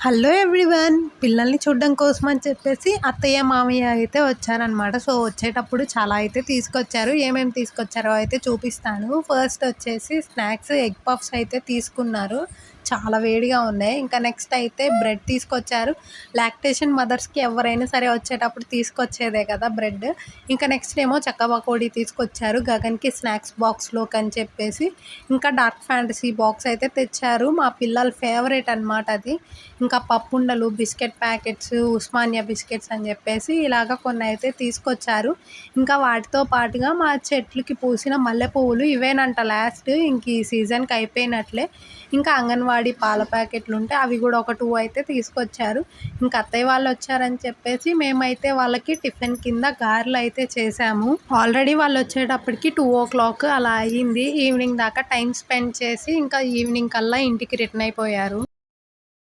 Hello everyone పిల్లల్ని చూడడం కోసం అని చెప్పేసి అత్తయ్య మామయ్య అయితే వచ్చారనమాట సో వచ్చేటప్పుడు చాలా అయితే తీసుకొచ్చారు. ఏమేమి తీసుకొచ్చారో అయితే చూపిస్తాను. ఫస్ట్ వచ్చేసి స్నాక్స్ ఎగ్ పఫ్స్ అయితే తీసుకున్నారు. చాలా వేడిగా ఉన్నాయి. ఇంకా నెక్స్ట్ అయితే బ్రెడ్ తీసుకొచ్చారు. లాక్టేషన్ మదర్స్కి ఎవరైనా సరే వచ్చేటప్పుడు తీసుకొచ్చేదే కదా బ్రెడ్ ఇంకా నెక్స్ట్ ఏమో చక్క పకోడీ తీసుకొచ్చారు. గగన్కి స్నాక్స్ బాక్స్లోకి అని చెప్పేసి ఇంకా డార్క్ ఫ్యాంటసీ బాక్స్ అయితే తెచ్చారు. మా పిల్లల ఫేవరెట్ అనమాట అది. ఇంకా పప్పుండలు బిస్కెట్ ప్యాకెట్స్ ఉస్మానియా బిస్కెట్స్ అని చెప్పేసి ఇలాగ కొన్ని అయితే తీసుకొచ్చారు. ఇంకా వాటితో పాటుగా మా చెట్లకి పూసిన మల్లె పువ్వులు ఇవేనంట లాస్ట్ ఇంక ఈ సీజన్కి అయిపోయినట్లే. ఇంకా అంగన్వాడీ పాల ప్యాకెట్లు ఉంటే అవి కూడా ఒక టూ అయితే తీసుకొచ్చారు. ఇంకా అత్తయ్య వాళ్ళు వచ్చారని చెప్పేసి మేమైతే వాళ్ళకి టిఫిన్ కింద గారెలు అయితే చేసాము. ఆల్రెడీ వాళ్ళు వచ్చేటప్పటికి టూ ఓ క్లాక్ అలా అయ్యింది. ఈవినింగ్ దాకా టైం స్పెండ్ చేసి ఇంకా ఈవినింగ్ కల్లా ఇంటికి రిటర్న్ అయిపోయారు.